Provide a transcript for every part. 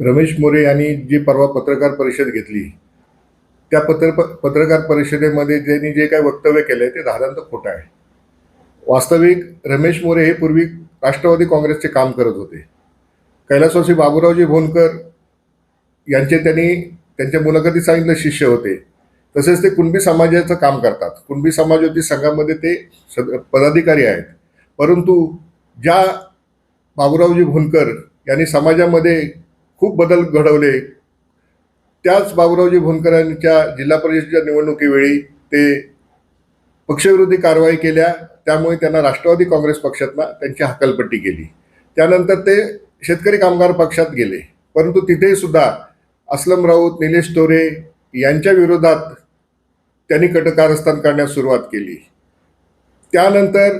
रमेश मोरे यांनी जी परवा पत्रकार परिषद घेतली त्या पत्र पत्रकार परिषदेमध्ये ज्यांनी जे काही वक्तव्य केलं ते धारांत खोटं आहे. वास्तविक रमेश मोरे हे पूर्वी राष्ट्रवादी काँग्रेसचे काम करत होते. कैलासवासी बाबूरावजी भोनकर यांचे त्यांनी त्यांच्या मुलाखतीत सांगितलं शिष्य होते. तसेच ते कुणबी समाजाचं काम करतात. कुणबी समाजवादी संघामध्ये ते सद- पदाधिकारी आहेत. परंतु ज्या बाबूरावजी भोनकर यांनी समाजामध्ये खूप बदल घडवले. त्याच बाबूरावजी भोनकर यांच्या जिल्हा परिषदेच्या निवडणुकीवेळी ते पक्षविरोधी कारवाई केल्या. त्यामुळे त्यांना राष्ट्रवादी काँग्रेस पक्षातनं त्यांची हकलपट्टी केली. त्यानंतर ते शेतकरी कामगार पक्षात गेले. परंतु तिथेही सुद्धा अस्लम राऊत निलेश तोरे यांच्या विरोधात त्यांनी कटकारस्थान करण्यास सुरुवात केली. त्यानंतर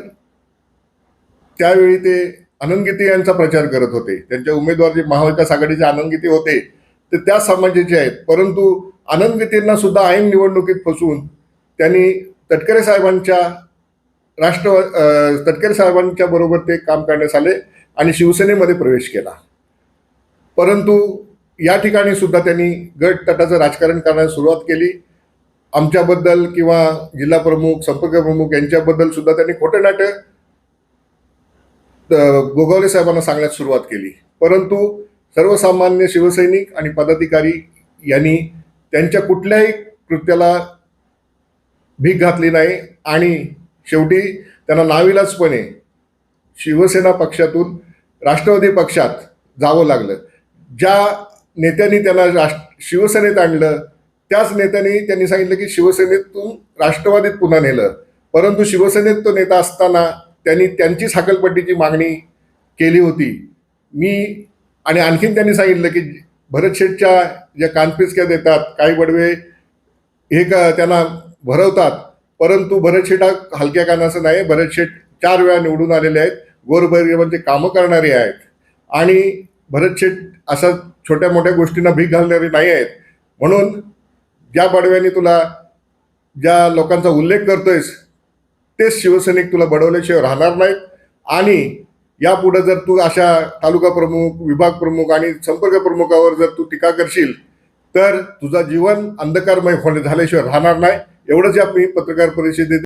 त्यावेळी ते आनंद गीते यांचा प्रचार करत होते. त्यांच्या उमेदवार जे महाविकास आघाडीचे आनंद गीते होते ते त्या समाजाचे आहेत. परंतु आनंद गीतेंना सुद्धा ऐन निवडणुकीत फसवून त्यांनी तटकरे साहेबांच्या राष्ट्र तटकरे साहेबांच्या बरोबर ते काम करण्यास आले आणि शिवसेनेमध्ये प्रवेश केला. परंतु या ठिकाणी सुद्धा त्यांनी गट तटाचं राजकारण करण्यास सुरुवात केली. आमच्याबद्दल किंवा जिल्हा प्रमुख संपर्क प्रमुख यांच्याबद्दल सुद्धा त्यांनी खोटं नाटक गोगावले साहेबांना सांगण्यास सुरुवात केली. परंतु सर्वसामान्य शिवसैनिक आणि पदाधिकारी यांनी त्यांच्या कुठल्याही कृत्याला भीक घातली नाही आणि शेवटी त्यांना नाविलाजपणे शिवसेना पक्षातून राष्ट्रवादी पक्षात जावं लागलं. ज्या नेत्यांनी त्यांना राष्ट्र शिवसेनेत आणलं त्याच नेत्यांनी त्यांनी सांगितलं की शिवसेनेतून राष्ट्रवादीत पुन्हा नेलं. परंतु शिवसेनेत तो नेता असताना त्यांनी त्यांचीच हाकलपट्टीची मागणी केली होती. मी आणि आणखीन त्यांनी सांगितलं की भरत शेठच्या ज्या कानपिचक्या देतात काही बडवे हे का त्यांना भरवतात परंतु भरत शेठ हा हलक्या कानाचं नाही भरत शेठ चार वेळा निवडून आलेले आहेत गोरगरिबांचे कामं करणारे आहेत. आणि भरत शेठ छोट्या मोठ्या गोष्टींना भीक घालणारे नाही आहेत. म्हणून ज्या बडव्यांनी तुला ज्या लोकांचा उल्लेख करतोयस तेच शिवसैनिक तुला बडवल्याशिवाय राहणार नाहीत. आणि यापुढे जर तू अशा तालुका प्रमुख विभाग प्रमुख आणि संपर्क प्रमुखावर जर तू टीका करशील तर तुझा जीवन अंधकारमय होणे झाल्याशिवाय राहणार नाही. एवढंच या मी पत्रकार परिषदेत